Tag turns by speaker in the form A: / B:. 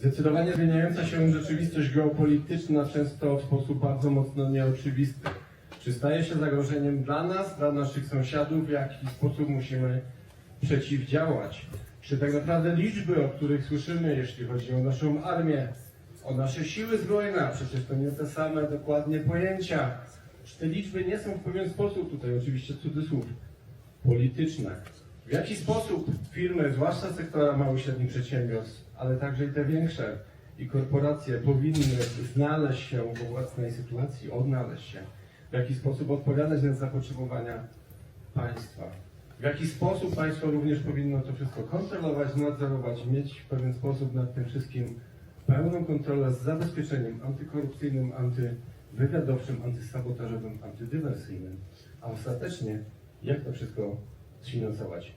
A: Zdecydowanie zmieniająca się rzeczywistość geopolityczna, często w sposób bardzo mocno nieoczywisty, czy staje się zagrożeniem dla nas, dla naszych sąsiadów, w jaki sposób musimy przeciwdziałać? Czy tak naprawdę liczby, o których słyszymy, jeśli chodzi o naszą armię, o nasze siły zbrojne, przecież to nie te same dokładnie pojęcia, czy te liczby nie są w pewien sposób, tutaj oczywiście cudzysłów, polityczne? W jaki sposób firmy, zwłaszcza sektora małych i średnich przedsiębiorstw, ale także i te większe i korporacje powinny znaleźć się w obecnej sytuacji, odnaleźć się? W jaki sposób odpowiadać na zapotrzebowania państwa? W jaki sposób państwo również powinno to wszystko kontrolować, nadzorować, mieć w pewien sposób nad tym wszystkim pełną kontrolę z zabezpieczeniem antykorupcyjnym, antywywiadowczym, antysabotażowym, antydywersyjnym, a ostatecznie jak to wszystko sfinansować?